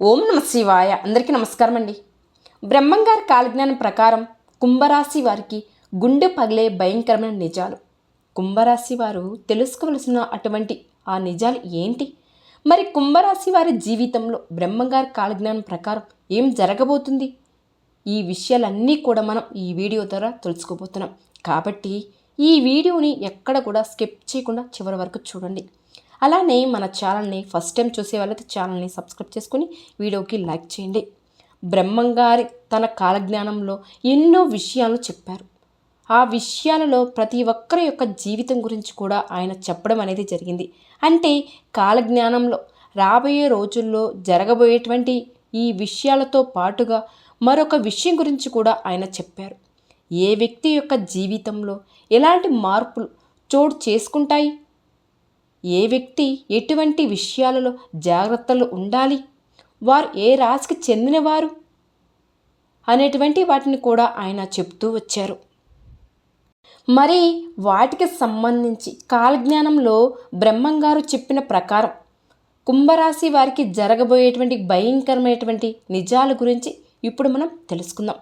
ఓం నమ శివాయ. అందరికీ నమస్కారం అండి బ్రహ్మంగారి కాలజ్ఞానం ప్రకారం కుంభరాశి వారికి గుండె పగిలే భయంకరమైన నిజాలు. కుంభరాశి వారు తెలుసుకోవలసిన అటువంటి ఆ నిజాలు ఏంటి? మరి కుంభరాశి వారి జీవితంలో బ్రహ్మంగారి కాలజ్ఞానం ప్రకారం ఏం జరగబోతుంది? ఈ విషయాలన్నీ కూడా మనం ఈ వీడియో ద్వారా తెలుసుకోబోతున్నాం. కాబట్టి ఈ వీడియోని ఎక్కడ కూడా స్కిప్ చేయకుండా చివరి వరకు చూడండి. అలానే మన ఛానల్ని ఫస్ట్ టైం చూసే వాళ్ళైతే ఛానల్ని సబ్స్క్రైబ్ చేసుకుని వీడియోకి లైక్ చేయండి. బ్రహ్మంగారి తన కాలజ్ఞానంలో ఎన్నో విషయాలు చెప్పారు. ఆ విషయాలలో ప్రతి ఒక్కరి యొక్క జీవితం గురించి కూడా ఆయన చెప్పడం అనేది జరిగింది. అంటే కాలజ్ఞానంలో రాబోయే రోజుల్లో జరగబోయేటువంటి ఈ విషయాలతో పాటుగా మరొక విషయం గురించి కూడా ఆయన చెప్పారు. ఏ వ్యక్తి యొక్క జీవితంలో ఎలాంటి మార్పులు చోటు చేసుకుంటాయి? ఏ వ్యక్తి ఎటువంటి విషయాలలో జాగ్రత్తలు ఉండాలి? వారు ఏ రాశికి చెందినవారు? అనేటువంటి వాటిని కూడా ఆయన చెప్తూ వచ్చారు. మరి వాటికి సంబంధించి కాలజ్ఞానంలో బ్రహ్మంగారు చెప్పిన ప్రకారం కుంభరాశి వారికి జరగబోయేటువంటి భయంకరమైనటువంటి నిజాల గురించి ఇప్పుడు మనం తెలుసుకుందాం.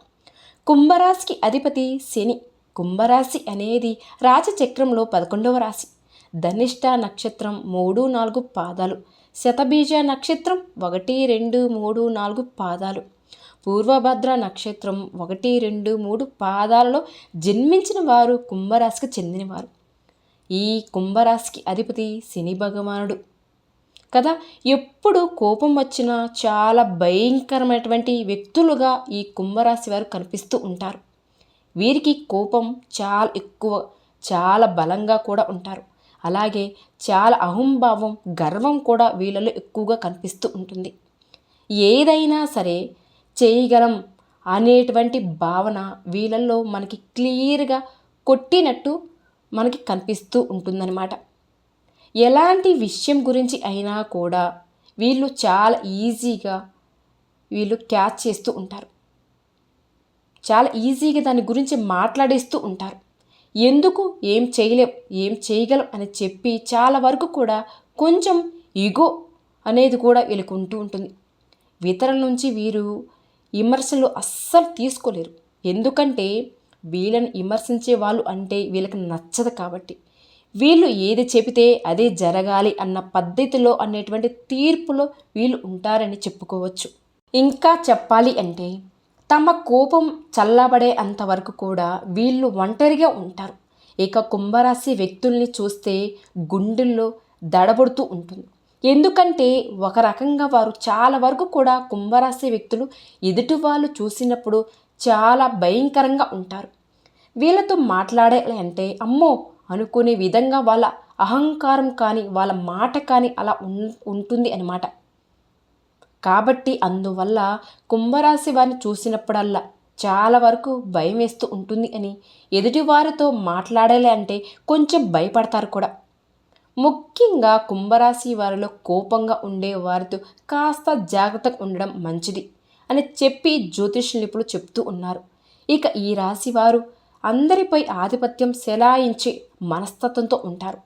కుంభరాశికి అధిపతి శని. కుంభరాశి అనేది రాజచక్రంలో పదకొండవ రాశి. ధనిష్ట నక్షత్రం మూడు నాలుగు పాదాలు శతబీజ నక్షత్రం ఒకటి రెండు మూడు నాలుగు పాదాలు పూర్వభద్ర నక్షత్రం ఒకటి రెండు మూడు పాదాలలో జన్మించిన వారు కుంభరాశికి చెందినవారు. ఈ కుంభరాశికి అధిపతి శని భగవానుడు. కదా ఎప్పుడు కోపం వచ్చినా చాలా భయంకరమైనటువంటి వ్యక్తులుగా ఈ కుంభరాశి వారు కనిపిస్తూ ఉంటారు. వీరికి కోపం చాలా ఎక్కువ చాలా బలంగా కూడా ఉంటారు. అలాగే చాలా అహంభావం గర్వం కూడా వీళ్ళలో ఎక్కువగా కనిపిస్తూ ఉంటుంది. ఏదైనా సరే చేయగలం అనేటువంటి భావన వీళ్ళల్లో మనకి క్లియర్గా కొట్టినట్టు మనకి కనిపిస్తూ ఉంటుందన్నమాట. ఎలాంటి విషయం గురించి అయినా కూడా వీళ్ళు చాలా ఈజీగా వీళ్ళు క్యాచ్ చేస్తూ ఉంటారు. చాలా ఈజీగా దాని గురించి మాట్లాడేస్తూ ఉంటారు. ఎందుకు ఏం చేయలేం ఏం చేయగలం అని చెప్పి చాలా వరకు కూడా కొంచెం ఇగో అనేది కూడా వీళ్ళకు ఉంటూ ఉంటుంది. ఇతరుల నుంచి వీరు విమర్శలు అస్సలు తీసుకోలేరు. ఎందుకంటే వీళ్ళని విమర్శించే వాళ్ళు అంటే వీళ్ళకి నచ్చదు కాబట్టి. వీళ్ళు ఏది చెబితే అదే జరగాలి అన్న పద్ధతిలో అనేటువంటి తీర్పులో వీళ్ళు ఉంటారని చెప్పుకోవచ్చు. ఇంకా చెప్పాలి అంటే తమ కోపం చల్లబడే అంతవరకు కూడా వీళ్ళు ఒంటరిగా ఉంటారు. ఇక కుంభరాశి వ్యక్తుల్ని చూస్తే గుండెల్లో దడబడుతూ ఉంటుంది. ఎందుకంటే ఒక రకంగా వారు చాలా వరకు కూడా కుంభరాశి వ్యక్తులు ఎదుటి వాళ్ళు చూసినప్పుడు చాలా భయంకరంగా ఉంటారు. వీళ్ళతో మాట్లాడాలి అంటే అమ్మో! అనుకునే విధంగా వాళ్ళ అహంకారం కానీ వాళ్ళ మాట కానీ అలా ఉంటుంది అనమాట కాబట్టి అందువల్ల కుంభరాశి వారిని చూసినప్పుడల్లా చాలా వరకు భయం వేస్తూ ఉంటుంది అని ఎదుటివారితో మాట్లాడాలి అంటే కొంచెం భయపడతారు కూడా. ముఖ్యంగా కుంభరాశి వారిలో కోపంగా ఉండే వారితో కాస్త జాగ్రత్తగా ఉండడం మంచిది అని చెప్పి జ్యోతిష్ నిపుణులు చెప్తూ ఉన్నారు. ఇక ఈ రాశి వారు అందరిపై ఆధిపత్యం సెలాయించే మనస్తత్వంతో ఉంటారు.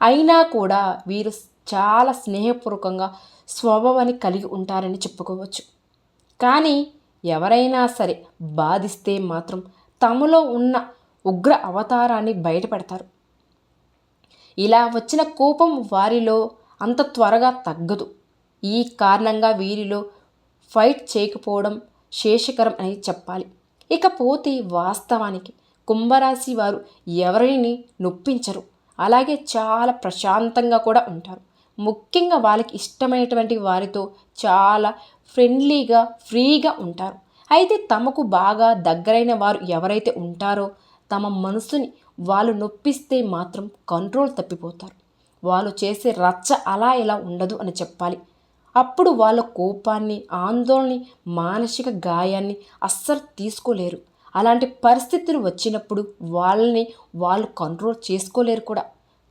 అయినా కూడా వీరు చాలా స్నేహపూర్వకంగా స్వభావాన్ని కలిగి ఉంటారని చెప్పుకోవచ్చు. కానీ ఎవరైనా సరే బాధిస్తే మాత్రం తమలో ఉన్న ఉగ్ర అవతారాన్ని బయటపెడతారు. ఇలా వచ్చిన కోపం వారిలో అంత త్వరగా తగ్గదు. ఈ కారణంగా వీరిలో ఫైట్ చేయకపోవడం శేషకరం అని చెప్పాలి. ఇకపోతే వాస్తవానికి కుంభరాశి వారు ఎవరిని నొప్పించరు. అలాగే చాలా ప్రశాంతంగా కూడా ఉంటారు. ముఖ్యంగా వాళ్ళకి ఇష్టమైనటువంటి వారితో చాలా ఫ్రెండ్లీగా ఫ్రీగా ఉంటారు. అయితే తమకు బాగా దగ్గరైన వారు ఎవరైతే ఉంటారో తమ మనసుని వాళ్ళు నొప్పిస్తే మాత్రం కంట్రోల్ తప్పిపోతారు. వాళ్ళు చేసే రచ్చ అలా ఇలా ఉండదు అని చెప్పాలి. అప్పుడు వాళ్ళ కోపాన్ని ఆందోళన మానసిక గాయాన్ని అస్సలు తీసుకోలేరు. అలాంటి పరిస్థితులు వచ్చినప్పుడు వాళ్ళని వాళ్ళు కంట్రోల్ చేసుకోలేరు కూడా.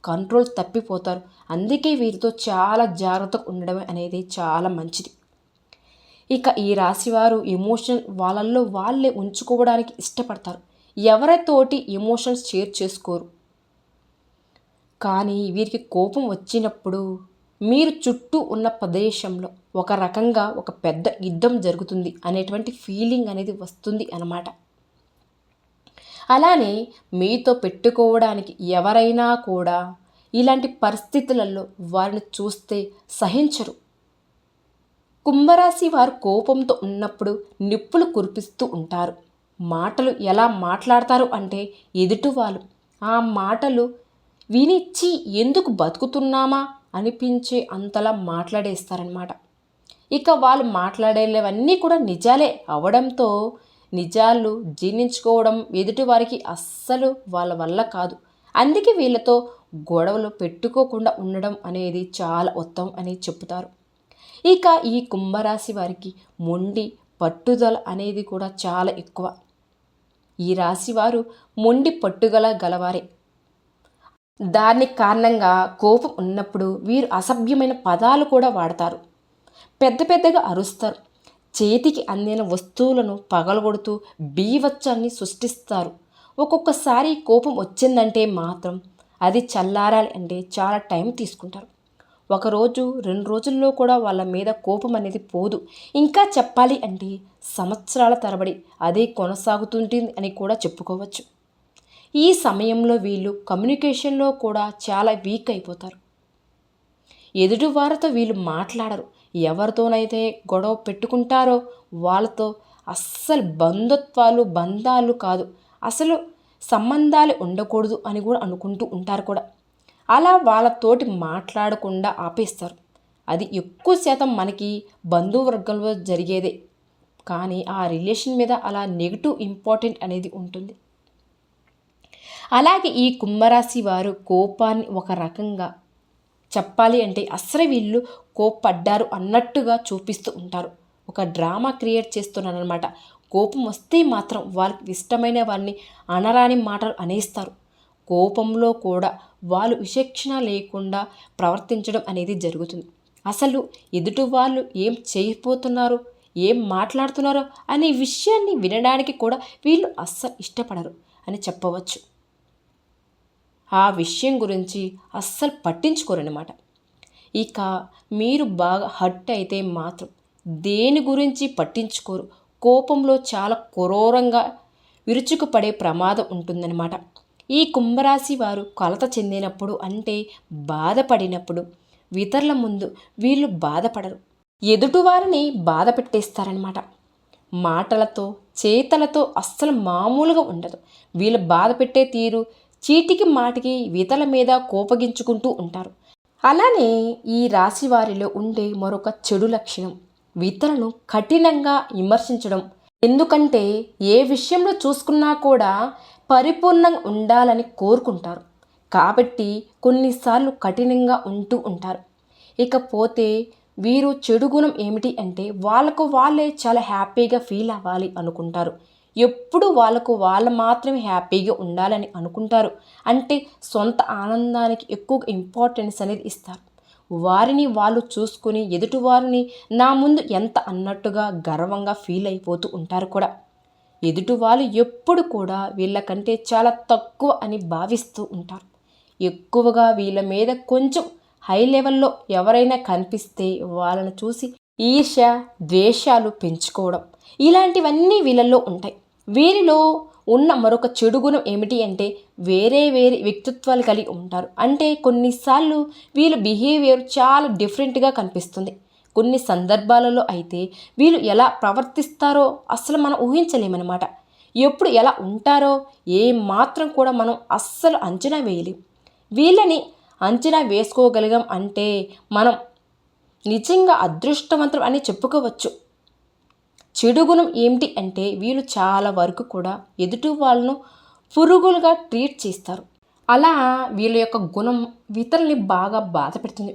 కంట్రోల్ తప్పిపోతారు. అందుకే వీరితో చాలా జాగ్రత్తగా ఉండడం అనేది చాలా మంచిది. ఇక ఈ రాశివారు ఎమోషన్ వాళ్ళల్లో వాళ్ళే ఉంచుకోవడానికి ఇష్టపడతారు. ఎవరితోటి ఎమోషన్స్ షేర్ చేసుకోరు. కానీ వీరికి కోపం వచ్చినప్పుడు మీరు చుట్టూ ఉన్న ప్రదేశంలో ఒక రకంగా ఒక పెద్ద యుద్ధం జరుగుతుంది అనేటువంటి ఫీలింగ్ అనేది వస్తుంది అన్నమాట. అలానే మీతో పెట్టుకోవడానికి ఎవరైనా కూడా ఇలాంటి పరిస్థితులలో వారిని చూస్తే సహించరు. కుంభరాశి వారు కోపంతో ఉన్నప్పుడు నిప్పులు కురిపిస్తూ ఉంటారు. మాటలు ఎలా మాట్లాడతారు అంటే ఎదుటివాళ్ళు ఆ మాటలు వినిచ్చి ఎందుకు బతుకుతున్నామా? అనిపించే అంతలా మాట్లాడేస్తారనమాట ఇక వాళ్ళు మాట్లాడేవన్నీ కూడా నిజాలే అవడంతో నిజాలు జీర్ణించుకోవడం ఎదుటి వారికి అస్సలు వాళ్ళ వల్ల కాదు. అందుకే వీళ్ళతో గొడవలు పెట్టుకోకుండా ఉండడం అనేది చాలా ఉత్తమం అని చెప్తారు ఇక ఈ కుంభరాశి వారికి మొండి పట్టుదల అనేది కూడా చాలా ఎక్కువ. ఈ రాశి వారు మొండి పట్టుదల గలవారే. దాని కారణంగా కోపం ఉన్నప్పుడు వీరు అసభ్యమైన పదాలు కూడా వాడతారు. పెద్ద పెద్దగా అరుస్తారు. చేతికి అందిన వస్తువులను పగలగొడుతూ బీవచ్చాన్ని సృష్టిస్తారు. ఒక్కొక్కసారి కోపం వచ్చిందంటే మాత్రం అది చల్లారాలి అంటే చాలా టైం తీసుకుంటారు. ఒకరోజు రెండు రోజుల్లో కూడా వాళ్ళ మీద కోపం అనేది పోదు. ఇంకా చెప్పాలి అంటే సంవత్సరాల తరబడి అదే కొనసాగుతుంటుంది అని కూడా చెప్పుకోవచ్చు. ఈ సమయంలో వీళ్ళు కమ్యూనికేషన్లో కూడా చాలా వీక్ అయిపోతారు. ఎదుటివారితో వీళ్ళు మాట్లాడరు. ఎవరితోనైతే గొడవ పెట్టుకుంటారో వాళ్ళతో అస్సలు బంధుత్వాలు బంధాలు కాదు. అసలు సంబంధాలు ఉండకూడదు అని కూడా అనుకుంటూ ఉంటారు కూడా. అలా వాళ్ళతోటి మాట్లాడకుండా ఆపేస్తారు. అది ఎక్కువ శాతం మనకి బంధువర్గంలో జరిగేదే. కానీ ఆ రిలేషన్ మీద అలా నెగిటివ్ ఇంపార్టెంట్ అనేది ఉంటుంది. అలాగే ఈ కుంభరాశి వారు కోపాన్ని ఒక రకంగా చెప్పాలి అంటే అసలు వీళ్ళు కోప్పడ్డారు అన్నట్టుగా చూపిస్తూ ఉంటారు. ఒక డ్రామా క్రియేట్ చేస్తున్నారనమాట కోపం వస్తే మాత్రం వాళ్ళకి ఇష్టమైన వారిని అనరాని మాటలు అనేస్తారు. కోపంలో కూడా వాళ్ళు విచక్షణ లేకుండా ప్రవర్తించడం అనేది జరుగుతుంది. అసలు ఎదుటి వాళ్ళు ఏం చేయబోతున్నారు? ఏం మాట్లాడుతున్నారో అనే విషయాన్ని వినడానికి కూడా వీళ్ళు అస్సలు ఇష్టపడరు అని చెప్పవచ్చు. ఆ విషయం గురించి అస్సలు పట్టించుకోరనమాట ఇక మీరు బాగా హర్ట్ అయితే మాత్రం దేని గురించి పట్టించుకోరు. కోపంలో చాలా క్రూరంగా విరుచుకుపడే ప్రమాదం ఉంటుందన్నమాట. ఈ కుంభరాశి వారు కొలత చెందినప్పుడు అంటే బాధపడినప్పుడు ఇతరుల ముందు వీళ్ళు బాధపడరు. ఎదుటివారిని బాధ పెట్టేస్తారనమాట మాటలతో చేతలతో అస్సలు మామూలుగా ఉండదు. వీళ్ళు బాధ పెట్టే తీరు చీటికి మాటికి వీతల మీద కోపగించుకుంటూ ఉంటారు. అలానే ఈ రాశి వారిలో ఉండే మరొక చెడు లక్షణం వితలను కఠినంగా విమర్శించడం. ఎందుకంటే ఏ విషయంలో చూసుకున్నా కూడా పరిపూర్ణంగా ఉండాలని కోరుకుంటారు. కాబట్టి కొన్నిసార్లు కఠినంగా ఉంటూ ఉంటారు. ఇకపోతే వీరు చెడు గుణం ఏమిటి అంటే వాళ్ళకు వాళ్ళే చాలా హ్యాపీగా ఫీల్ అవ్వాలి అనుకుంటారు. ఎప్పుడు వాళ్ళకు వాళ్ళు మాత్రమే హ్యాపీగా ఉండాలని అనుకుంటారు. అంటే సొంత ఆనందానికి ఎక్కువ ఇంపార్టెన్స్ అనేది ఇస్తారు. వారిని వాళ్ళు చూసుకుని ఎదుటివారిని నా ముందు ఎంత అన్నట్టుగా గర్వంగా ఫీల్ అయిపోతూ ఉంటారు కూడా. ఎదుటి వాళ్ళు ఎప్పుడు కూడా వీళ్ళకంటే చాలా తక్కువ అని భావిస్తూ ఉంటారు. ఎక్కువగా వీళ్ళ మీద కొంచెం హై లెవెల్లో ఎవరైనా కనిపిస్తే వాళ్ళని చూసి ఈర్ష ద్వేషాలు పెంచుకోవడం ఇలాంటివన్నీ వీళ్ళల్లో ఉంటాయి. వీరిలో ఉన్న మరొక చెడు గుణం ఏమిటి అంటే వేరే వేరే వ్యక్తిత్వాలు కలిగి ఉంటారు. అంటే కొన్నిసార్లు వీళ్ళ బిహేవియర్ చాలా డిఫరెంట్గా కనిపిస్తుంది. కొన్ని సందర్భాలలో అయితే వీళ్ళు ఎలా ప్రవర్తిస్తారో అస్సలు మనం ఊహించలేమన్నమాట. ఎప్పుడు ఎలా ఉంటారో ఏ మాత్రం కూడా మనం అస్సలు అంచనా వేయలేం. వీళ్ళని అంచనా వేసుకోగలిగాం అంటే మనం నిజంగా అదృష్టవంతం అని చెప్పుకోవచ్చు. చెడు గుణం ఏమిటి అంటే వీళ్ళు చాలా వరకు కూడా ఎదుటి వాళ్ళను పురుగులుగా ట్రీట్ చేస్తారు. అలా వీళ్ళ యొక్క గుణం ఇతరుల్ని బాగా బాధ పెడుతుంది.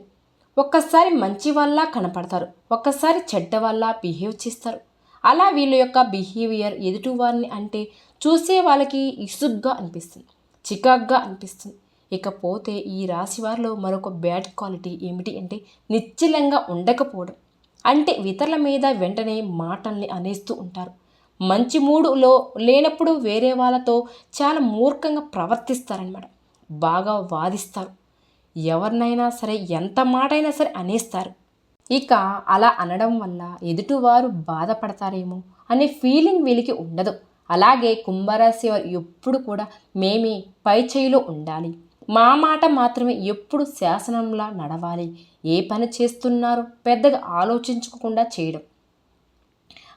ఒక్కసారి మంచి వల్ల కనపడతారు. ఒక్కసారి చెడ్డ వల్ల బిహేవ్ చేస్తారు. అలా వీళ్ళ యొక్క బిహేవియర్ ఎదుటివారిని అంటే చూసే వాళ్ళకి ఇసుగ్గా అనిపిస్తుంది. చికాగ్గా అనిపిస్తుంది. ఇకపోతే ఈ రాశి వారిలో మరొక బ్యాడ్ క్వాలిటీ ఏమిటి అంటే నిశ్చలంగా ఉండకపోవడం. అంటే ఇతరుల మీద వెంటనే మాటల్ని అనేస్తూ ఉంటారు. మంచి మూడులో లేనప్పుడు వేరే వాళ్ళతో చాలా మూర్ఖంగా ప్రవర్తిస్తారనమాట బాగా వాదిస్తారు. ఎవరినైనా సరే ఎంత మాటైనా సరే అనేస్తారు. ఇక అలా అనడం వల్ల ఎదుటివారు బాధపడతారేమో అనే ఫీలింగ్ వీళ్ళకి ఉండదు. అలాగే కుంభరాశి వారు ఎప్పుడు కూడా మేమే పై చేయిలో ఉండాలి. మా మాట మాత్రమే ఎప్పుడు శాసనంలా నడవాలి? ఏ పని చేస్తున్నారో? పెద్దగా ఆలోచించుకోకుండా చేయడం.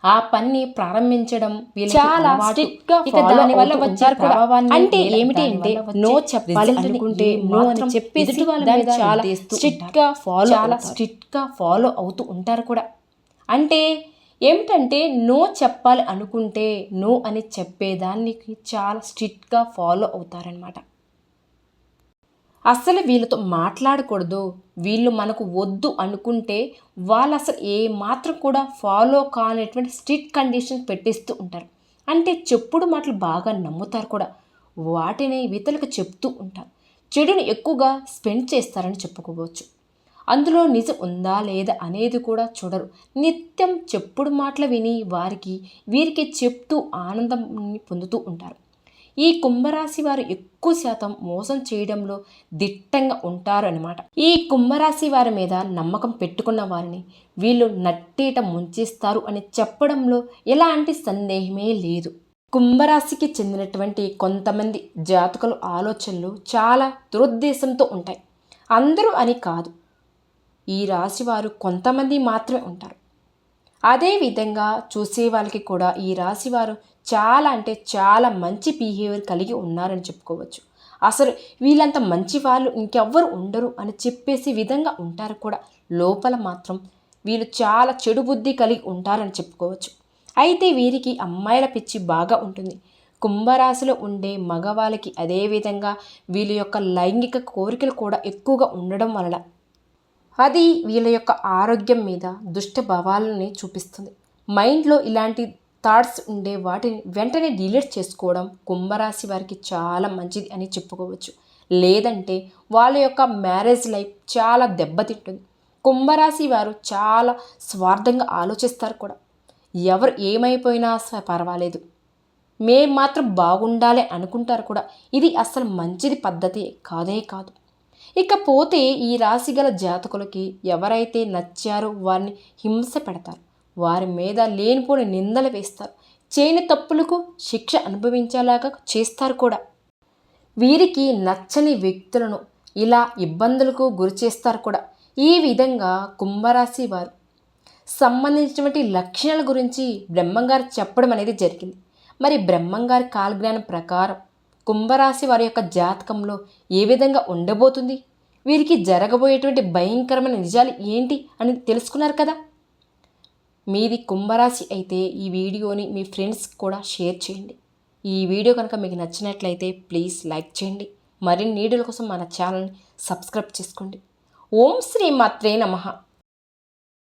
ఆ పని ప్రారంభించడం చాలా గా ఇక దాని వల్ల అవుతూ వచ్చే ఉంటారు కూడా. ప్రభావాన్ని అంటే ఏమిటి అంటే no చెప్పాలి ని అనుకుంటే no అని వాళ్ళ దాన్ని చాలా. గా follow చాలా. స్ట్రిక్ట్గా ఫాలో అవుతూ ఉంటారు కూడా. అంటే ఏమిటంటే నో చెప్పాలి అనుకుంటే నో అని చెప్పేదానికి చాలా స్ట్రిక్ట్గా ఫాలో అవుతారనమాట అసలు వీళ్ళతో మాట్లాడకూడదు. వీళ్ళు మనకు వద్దు అనుకుంటే వాళ్ళు అసలు ఏ మాత్రం కూడా ఫాలో కానటువంటి స్ట్రిక్ట్ కండిషన్ పెట్టిస్తూ ఉంటారు. అంటే చెప్పుడు మాటలు బాగా నమ్ముతారు కూడా. వాటిని ఇతరులకు చెప్తూ ఉంటారు. చెడుని ఎక్కువగా స్పెండ్ చేస్తారని చెప్పుకోవచ్చు. అందులో నిజం ఉందా లేదా అనేది కూడా చూడరు. నిత్యం చెప్పుడు మాటలు విని వారికి వీరికి చెప్తూ ఆనందం పొందుతూ ఉంటారు. ఈ కుంభరాశి వారు ఎక్కువ శాతం మోసం చేయడంలో దిట్టంగా ఉంటారు అనమాట ఈ కుంభరాశి వారి మీద నమ్మకం పెట్టుకున్న వారిని వీళ్ళు నట్టేట ముంచేస్తారు అని చెప్పడంలో ఎలాంటి సందేహమే లేదు. కుంభరాశికి చెందినటువంటి కొంతమంది జాతకుల ఆలోచనలు చాలా దురుద్దేశంతో ఉంటాయి. అందరూ అని కాదు. ఈ రాశి వారు కొంతమంది మాత్రమే ఉంటారు. అదే విధంగా చూసే వాళ్ళకి కూడా ఈ రాశి వారు చాలా అంటే చాలా మంచి బిహేవియర్ కలిగి ఉన్నారని చెప్పుకోవచ్చు. అసలు వీళ్ళంత మంచి వాళ్ళు ఇంకెవ్వరు ఉండరు అని చెప్పేసి విధంగా ఉంటారు కూడా. లోపల మాత్రం వీళ్ళు చాలా చెడు బుద్ధి కలిగి ఉంటారని చెప్పుకోవచ్చు. అయితే వీరికి అమ్మాయిల పిచ్చి బాగా ఉంటుంది. కుంభరాశిలో ఉండే మగవాళ్ళకి అదేవిధంగా వీళ్ళ యొక్క లైంగిక కోరికలు కూడా ఎక్కువగా ఉండడం వలన అది వీళ్ళ యొక్క ఆరోగ్యం మీద దుష్ట భావాలని చూపిస్తుంది. మైండ్లో ఇలాంటి థాట్స్ ఉండే వాటిని వెంటనే డిలీట్ చేసుకోవడం కుంభరాశి వారికి చాలా మంచిది అని చెప్పుకోవచ్చు. లేదంటే వాళ్ళ యొక్క మ్యారేజ్ లైఫ్ చాలా దెబ్బతింటుంది. కుంభరాశి వారు చాలా స్వార్థంగా ఆలోచిస్తారు కూడా. ఎవరు ఏమైపోయినా పర్వాలేదు. మేం మాత్రం బాగుండాలి అనుకుంటారు కూడా. ఇది అసలు మంచిది పద్ధతి కాదే కాదు. ఇకపోతే ఈ రాశి గల జాతకులకి ఎవరైతే నచ్చారో వారిని హింస పెడతారు. వారి మీద లేనిపోని నిందలు వేస్తారు. చేయని తప్పులకు శిక్ష అనుభవించేలాగా చేస్తారు కూడా. వీరికి నచ్చని వ్యక్తులను ఇలా ఇబ్బందులకు గురి చేస్తారు కూడా. ఈ విధంగా కుంభరాశి వారు సంబంధించినటువంటి లక్షణాల గురించి బ్రహ్మంగారు చెప్పడం అనేది జరిగింది. మరి బ్రహ్మంగారి కాలజ్ఞానం ప్రకారం కుంభరాశి వారి యొక్క జాతకంలో ఏ విధంగా ఉండబోతుంది? వీరికి జరగబోయేటువంటి భయంకరమైన నిజాలు ఏంటి అని తెలుసుకున్నారు కదా? మీది కుంభరాశి అయితే ఈ వీడియోని మీ ఫ్రెండ్స్కి కూడా షేర్ చేయండి. ఈ వీడియో కనుక మీకు నచ్చినట్లయితే ప్లీజ్ లైక్ చేయండి. మరిన్ని వీడియోల కోసం మన ఛానల్ని సబ్స్క్రైబ్ చేసుకోండి. ఓం శ్రీ మాత్రే నమః.